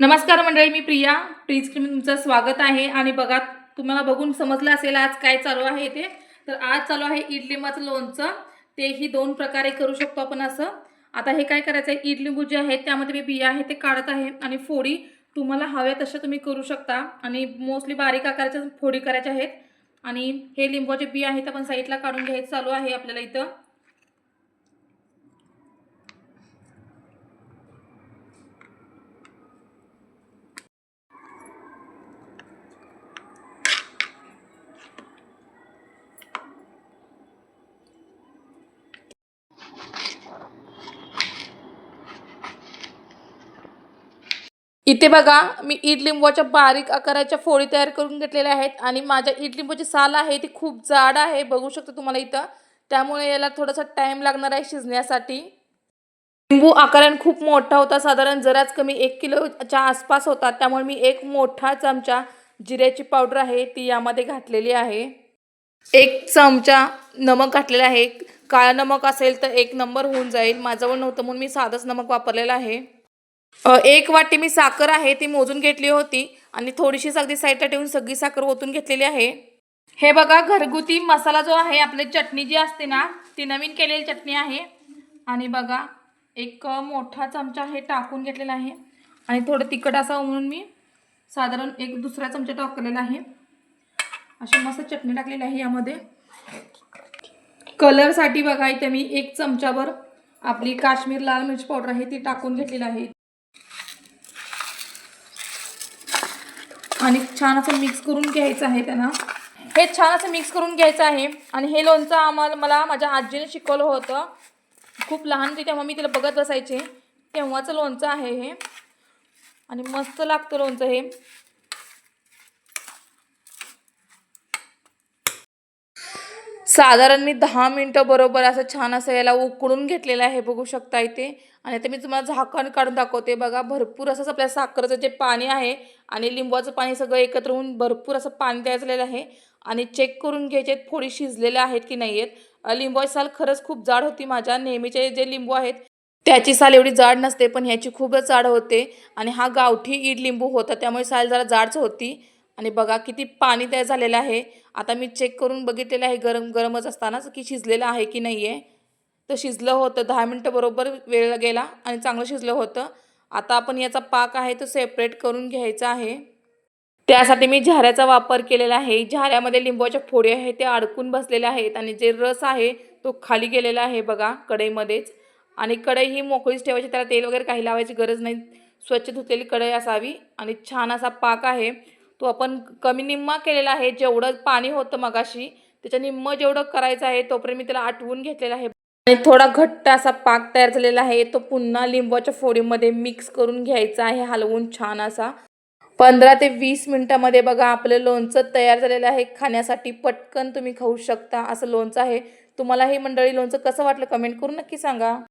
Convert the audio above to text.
नमस्कार मंडळी मी Priya. Please cream तुमचं स्वागत आहे. आणि बघा तुम्हाला बघून समजलं असेल आज काय चालू आहे ते. तर आज चालू आहे इडलिंबाचं लोणचं. तेही दोन प्रकारे करू शकतो आपण असं. आता हे काय करायचं आहे? इडलिंबू जे आहे त्यामध्ये मी बिया आहे ते काढत आहे. आणि फोडी तुम्हाला हव्या तशा तुम्ही करू शकता. आणि मोस्टली बारीक आकाराच्या फोडी करायच्या आहेत. आणि हे लिंबाचे बी आहेत आपण साईडला काढून घ्यायचं चालू आहे आपल्याला इथं. इथे बघा मी इडलिंबूच्या बारीक आकाराच्या फोडी तयार करून घेतलेल्या आहेत आणि माझ्या इडलिंबूची साल आहे ती खूप जाड आहे बघू शकता तुम्हाला इथं. त्यामुळे याला थोडासा टाईम लागणार आहे शिजण्यासाठी. लिंबू आकाराने खूप मोठा होता साधारण जराच कमी एक किलोच्या आसपास होता. त्यामुळे मी एक मोठा चमचा जिऱ्याची पावडर आहे ती यामध्ये घातलेली आहे. एक चमचा नमक घातलेला आहे. काळा नमक असेल तर एक नंबर होऊन जाईल. माझ्याजवळ नव्हतं म्हणून मी साधंच नमक वापरलेलं आहे. एक वाटी मी साखर आहे ती मोजून घेतली होती आणि थोडीशीच अगदी साईडला ठेवून सगळी साखर ओतून घेतलेली आहे. हे बघा घरगुती मसाला जो आहे आपली चटणी जी असते ना ती नवीन केलेली चटणी आहे. आणि बघा एक मोठा चमचा हे टाकून घेतलेला आहे. आणि थोडं तिखट असा म्हणून मी साधारण एक दुसरा चमचा टाकलेला आहे. अशी मस्त चटणी टाकलेली आहे यामध्ये. कलरसाठी बघा इथे मी एक चमचाभर आपली काश्मीर लाल मिरची पावडर आहे ती टाकून घेतलेली आहे. आणि छान असं मिक्स करून घ्यायचं आहे त्यांना हे छान असं मिक्स करून घ्यायचं आहे. आणि हे लोणचं आम्हाला मला माझ्या आजीने शिकवलं होतं. खूप लहान होती तेव्हा मी तिला बघत बसायचे. तेव्हाचं लोणचं आहे हे. आणि मस्त लागतं लोणचं हे. साधारण मी दहा मिनटं बरोबर असं छान असं याला उकडून घेतलेलं आहे बघू शकता इथे आणि आता मी तुम्हाला झाकण काढून दाखवते. बघा भरपूर असं आपल्या साखरेचं जे पाणी आहे आणि लिंबाचं पाणी सगळं एकत्र होऊन भरपूर असं पाणी तयार झालेलं आहे. आणि चेक करून घ्यायचे थोडी शिजलेले आहेत की नाही आहेत. लिंबाची साल खरंच खूप जाड होती माझ्या. नेहमीचे जे लिंबू आहेत त्याची साल एवढी जाड नसते पण ह्याची खूपच जाड होते. आणि हा गावठी ईड लिंबू होता त्यामुळे साल जरा जाडच होती. आणि बघा किती पाणी तयार झालेलं आहे. आता मी चेक करून बघितलेलं आहे गरम गरमच असतानाच की शिजलेलं आहे की नाही आहे तर शिजलं होतं. दहा मिनटं बरोबर वेळ गेला आणि चांगलं शिजलं होतं. आता आपण याचा पाक आहे तो सेपरेट करून घ्यायचा आहे. त्यासाठी मी झाऱ्याचा वापर केलेला आहे. झाऱ्यामध्ये लिंबाच्या फोडी आहे ते अडकून बसलेले आहेत आणि जे रस आहे तो खाली गेलेला आहे बघा कढईमध्येच. आणि कढई ही मोकळीच ठेवायची त्याला तेल वगैरे काही लावायची गरज नाही. स्वच्छ धुतलेली कढई असावी आणि छान असा पाक आहे. तो आपण कमी निम्मा केलेला आहे. जेवढं पाणी होतं मगाशी त्याच्या निम्म जेवढं करायचं आहे तोपर्यंत मी त्याला आटवून घेतलेला आहे. आणि थोडा घट्ट असा पाक तयार झालेला आहे. तो पुन्हा लिंबाच्या फोडीमध्ये मिक्स करून घ्यायचा आहे. हलवून छान असा. पंधरा ते वीस मिनटामध्ये बघा आपलं लोणचं तयार झालेलं आहे. खाण्यासाठी पटकन तुम्ही खाऊ शकता असं लोणचं आहे. तुम्हाला हे मंडळी लोणचं कसं वाटलं कमेंट करून नक्की सांगा.